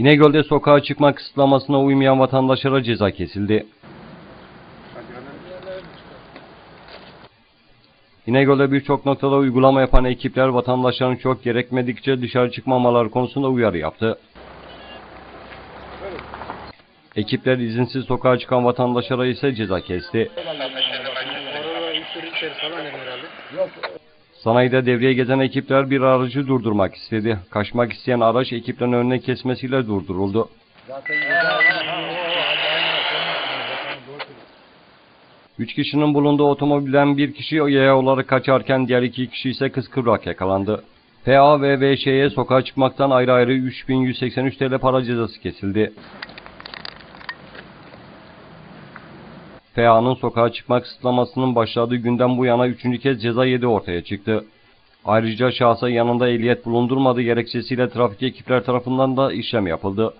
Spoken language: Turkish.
İnegöl'de sokağa çıkma kısıtlamasına uymayan vatandaşlara ceza kesildi. İnegöl'de birçok noktada uygulama yapan ekipler vatandaşların çok gerekmedikçe dışarı çıkmamaları konusunda uyarı yaptı. Ekipler izinsiz sokağa çıkan vatandaşlara ise ceza kesti. Sanayide devreye gezen ekipler bir aracı durdurmak istedi. Kaçmak isteyen araç ekiplerin önüne kesmesiyle durduruldu. Üç kişinin bulunduğu otomobilden bir kişi yaya olarak kaçarken diğer iki kişi ise kıskıvrak yakalandı. PA ve VŞ'ye sokağa çıkmaktan ayrı ayrı 3183 TL para cezası kesildi. PA'nın sokağa çıkma kısıtlamasının başladığı günden bu yana üçüncü kez ceza yedi ortaya çıktı. Ayrıca şahsa yanında ehliyet bulundurmadığı gerekçesiyle trafik ekipler tarafından da işlem yapıldı.